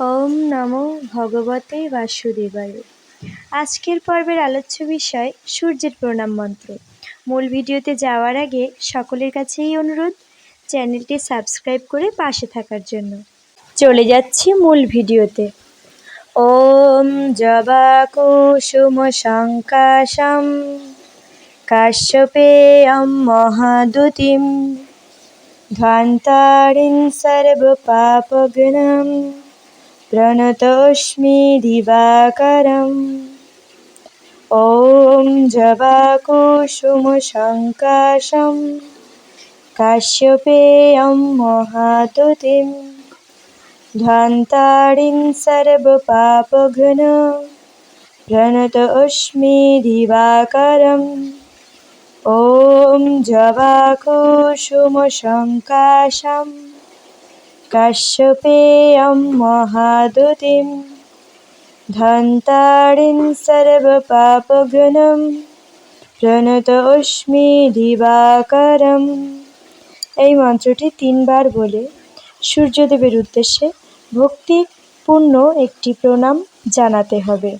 ওম নমো ভগবতে বাসুদেবায়। আজকের পর্বের আলোচ্য বিষয় সূর্যের প্রণাম মন্ত্র। মূল ভিডিওতে যাওয়ার আগে সকলের কাছেই অনুরোধ, চ্যানেলটি সাবস্ক্রাইব করে পাশে থাকার জন্য। চলে যাচ্ছি মূল ভিডিওতে। ওম জবা কুসুম শঙ্কাশম কাশ্যপেয়ম মহাদুতিম ধ্বান্তারিণ সর্বপাপঘ্নম। प्रणतोऽस्मि दिवाकरम् ॐ जवाकुसुमशङ्काशं काश्यपेयं महातुतिं ध्वान्तारिं सर्वपापघ्न प्रणतोऽस्मि दिवाकरम् ॐ जवाकुसुमशङ्काशम् काश्यपेयं महादुतिं ধ্যান্তারিণ সর্বপাপঘ্নম প্রণতোস্মি দিবাকরম এই মন্ত্রটি তিনবার বলে সূর্যদেবের উদ্দেশ্যে ভক্তিপূর্ণ একটি প্রণাম জানাতে হবে